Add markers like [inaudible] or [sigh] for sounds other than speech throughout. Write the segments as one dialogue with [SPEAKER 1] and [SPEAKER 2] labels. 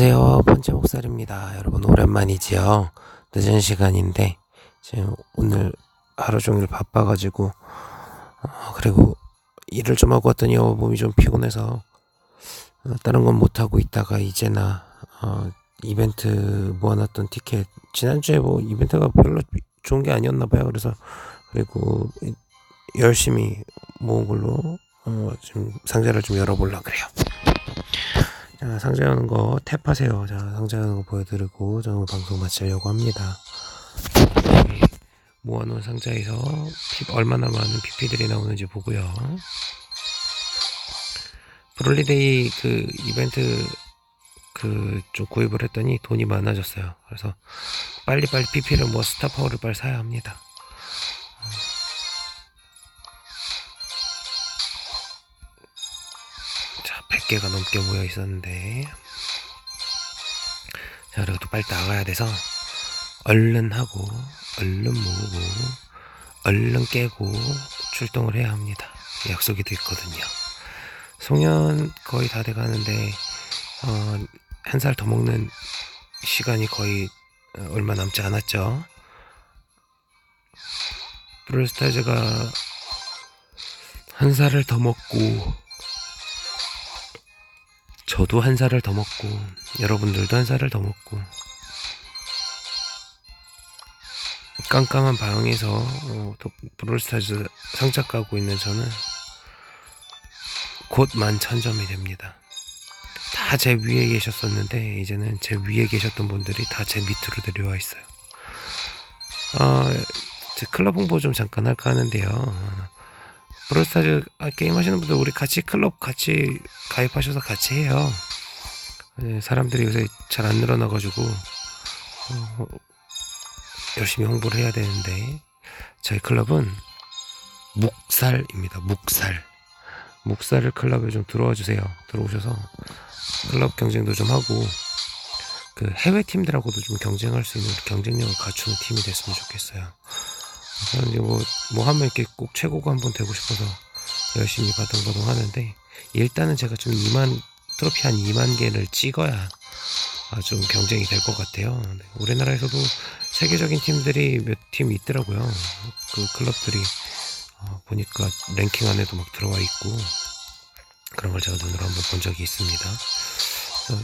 [SPEAKER 1] 안녕하세요. 번째 목살입니다. 여러분 오랜만이지요. 늦은 시간인데 지금 오늘 하루 종일 바빠가지고 어, 그리고 일을 좀 하고 왔더니 어, 몸이 좀 피곤해서 어, 다른 건 못 하고 있다가 이제나 어, 이벤트 모아놨던 티켓 지난주에 뭐 이벤트가 별로 좋은 게 아니었나 봐요. 그래서 그리고 이- 열심히 모은 걸로 어, 지금 상자를 좀 열어보려 그래요. 자, 상자 여는 거 탭하세요. 자, 상자 여는 거 보여드리고 저는 방송 마치려고 합니다. 모아놓은 상자에서 피- 얼마나 많은 PP들이 나오는지 보고요. 브롤리데이 그 이벤트 그좀 구입을 했더니 돈이 많아졌어요. 그래서 빨리빨리 PP를 뭐 스타 파워를 빨리 사야 합니다. 100개가 넘게 모여 있었는데. 자, 또 빨리 나가야 돼서, 얼른 하고, 얼른 모으고, 얼른 깨고, 출동을 해야 합니다. 약속이 돼 있거든요. 송년 거의 다 돼가는데, 어, 한 살 더 먹는 시간이 거의 어, 얼마 남지 않았죠. 브롤스타즈가 한 살을 더 먹고, 저도 한 살을 더 먹고 여러분들도 한 살을 더 먹고 깜깜한 방에서 어, 또 브롤스타즈 상자 까고 있는 저는 곧 만 천점이 됩니다. 다 제 위에 계셨었는데 이제는 제 위에 계셨던 분들이 다 제 밑으로 내려와 있어요. 어, 제 클럽 홍보 좀 잠깐 할까 하는데요. 어, 브롤스타즈 아, 게임 하시는 분들 우리 같이 클럽 같이 가입하셔서 같이 해요. 네, 사람들이 요새 잘 안 늘어나가지고 어, 열심히 홍보를 해야 되는데 저희 클럽은 묵살입니다. 묵살. 묵살을 클럽에 좀 들어와 주세요. 들어오셔서 클럽 경쟁도 좀 하고 그 해외 팀들하고도 좀 경쟁할 수 있는 경쟁력을 갖추는 팀이 됐으면 좋겠어요. 저는 이제 뭐, 뭐 하면 이렇게 꼭 최고가 한번 되고 싶어서 열심히 바둥바둥 하는데, 일단은 제가 좀 2만, 트로피 한 2만 개를 찍어야 아, 좀 경쟁이 될 것 같아요. 네, 우리나라에서도 세계적인 팀들이 몇 팀 있더라고요. 그 클럽들이, 어, 보니까 랭킹 안에도 막 들어와 있고, 그런 걸 제가 눈으로 한번 본 적이 있습니다.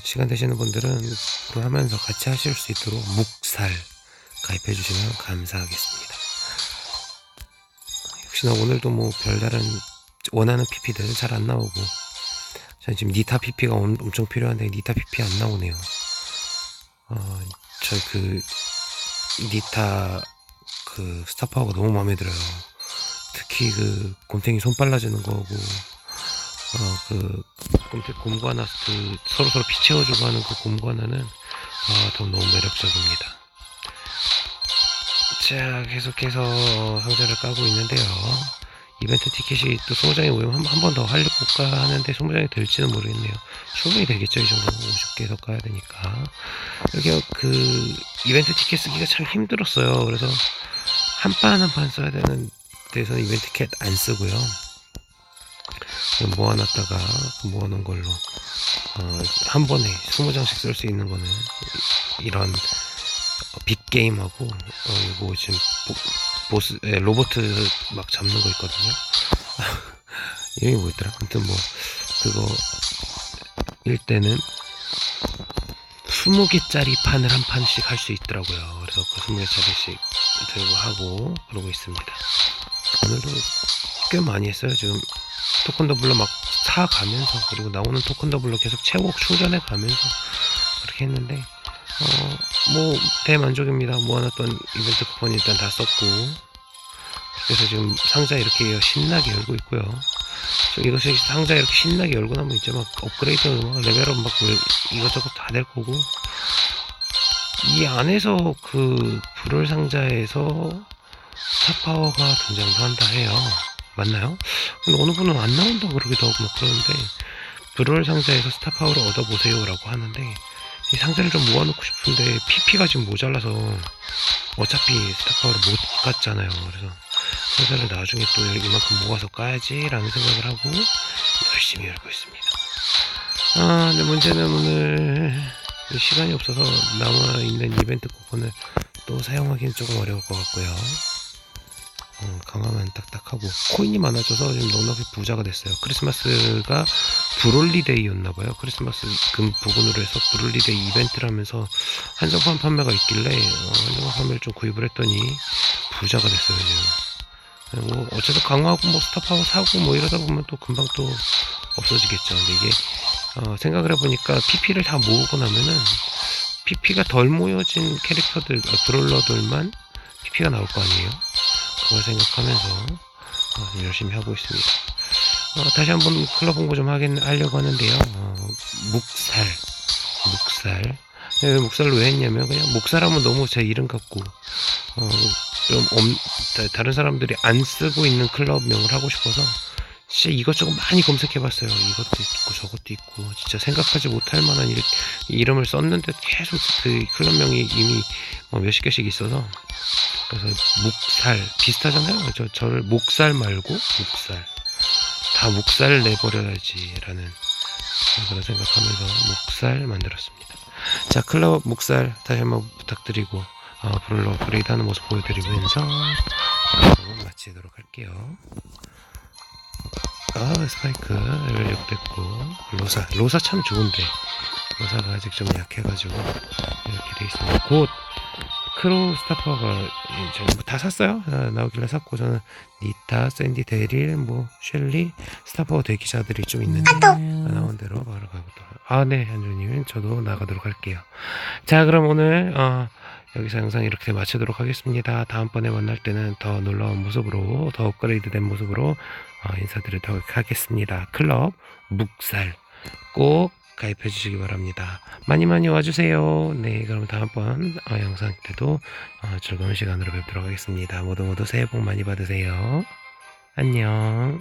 [SPEAKER 1] 시간 되시는 분들은 그걸 하면서 같이 하실 수 있도록 묵살 가입해 주시면 감사하겠습니다. 역시나 오늘도 뭐 별다른 원하는 PP들은 잘안 나오고 저는 지금 니타 PP가 엄, 엄청 필요한데 니타 PP 안 나오네요. 어, 저희 그 니타 그 스타파워가 너무 마음에 들어요. 특히 그 곰탱이 손 빨라지는 거고 어그 곰탱 곰과나 그 서로 서로 피 채워주고 하는 그 곰과 나는 아더 너무 매력적입니다. 자, 계속해서 상자를 까고 있는데요. 이벤트 티켓이 또 20장이 오면 한, 한번 더 하려고 볼까 하는데 20장이 될지는 모르겠네요. 충분히 되겠죠, 이 정도. 50개 더 까야 되니까. 여기 그, 이벤트 티켓 쓰기가 참 힘들었어요. 그래서 한 판 한 판 써야 되는 데서는 이벤트 티켓 안 쓰고요. 모아놨다가 그 모아놓은 걸로, 어, 한 번에 20장씩 쓸 수 있는 거는 이런 어, 빅게임하고 어 이거 지금 보, 보스 예, 로봇 막 잡는 거 있거든요. [laughs] 이름이 뭐였더라? 아무튼 뭐 그거 일 때는 20개짜리 판을 한 판씩 할 수 있더라고요. 그래서 그 20개짜리씩 들고 하고 그러고 있습니다. 오늘도 꽤 많이 했어요. 지금 토큰 더블로 막 사가면서 그리고 나오는 토큰 더블로 계속 채워 충전해 가면서 그렇게 했는데 어, 뭐, 대만족입니다. 모아놨던 이벤트 쿠폰 일단 다 썼고. 그래서 지금 상자 이렇게 신나게 열고 있고요. 저 이것이 상자 이렇게 신나게 열고 나면 이제 막 업그레이드, 막 레벨업 막뭐 이것저것 다 될 거고. 이 안에서 그 불을 상자에서 스타파워가 등장도 한다 해요. 맞나요? 어느 분은 안 나온다고 그러기도 하고 막 그러는데, 불을 상자에서 스타파워를 얻어보세요라고 하는데, 이 상자를 좀 모아놓고 싶은데 PP가 지금 모자라서 어차피 스타파워를 못 갔잖아요. 그래서 상자를 나중에 또 이만큼 모아서 까야지라는 생각을 하고 열심히 열고 있습니다. 아, 근데 문제는 오늘 시간이 없어서 남아 있는 이벤트 쿠폰을 또 사용하기는 조금 어려울 것 같고요. 음, 강화만 딱딱하고 코인이 많아져서 지금 넉넉히 부자가 됐어요. 크리스마스가 브롤리데이였나봐요. 크리스마스 금 부근으로 해서 브롤리데이 이벤트를 하면서 한정판 판매가 있길래 어, 한정판 판매를 좀 구입을 했더니 부자가 됐어요 지금. 뭐 어쨌든 강화하고 뭐 스탑하고 사고 뭐 이러다 보면 또 금방 또 없어지겠죠. 근데 이게 어, 생각을 해보니까 PP를 다 모으고 나면은 PP가 덜 모여진 캐릭터들, 어, 브롤러들만 PP가 나올 거 아니에요? 그걸 생각하면서 어, 열심히 하고 있습니다. 어, 다시 한번 클럽 홍보 좀 하긴, 하려고 하는데요. 어, 묵살, 묵살. 네, 왜 묵살로 왜 했냐면 그냥 묵살하면 너무 제 이름 같고 어, 좀 엄- 다- 다른 사람들이 안 쓰고 있는 클럽명을 하고 싶어서 진짜 이것저것 많이 검색해봤어요. 이것도 있고 저것도 있고 진짜 생각하지 못할 만한 일, 이름을 썼는데 계속 그 클럽명이 이미 뭐 몇십 개씩 있어서 그래서 묵살 비슷하잖아요. 저 저를 목살 말고 묵살 다 묵살 내버려야지라는 그런 생각하면서 묵살 만들었습니다. 자 클럽 묵살 다시 한번 부탁드리고 어, 브롤러 업그레이드하는 모습 보여드리면서 마치도록 할게요. 아 스파이크 레벨 6 됐고 로사 로사 참 좋은데 로사가 아직 좀 약해가지고 이렇게 돼 있습니다. 곧 크로우 스타퍼가 이제 뭐다 샀어요. 아, 나오길래 샀고 저는 니타, 샌디, 데릴, 뭐 셸리, 스타퍼 대기자들이 좀 있는데 아, 나온 대로 바로 가보도록. 아, 네, 현주님, 저도 나가도록 할게요. 자, 그럼 오늘 어, 여기서 영상 이렇게 마치도록 하겠습니다. 다음번에 만날 때는 더 놀라운 모습으로, 더 업그레이드된 모습으로 어, 인사드리도록 하겠습니다. 클럽 묵살 꼭 가입해 주시기 바랍니다. 많이 많이 와주세요. 네, 그럼 다음번 어, 영상 때도 어, 즐거운 시간으로 뵙도록 하겠습니다. 모두 모두 새해 복 많이 받으세요. 안녕.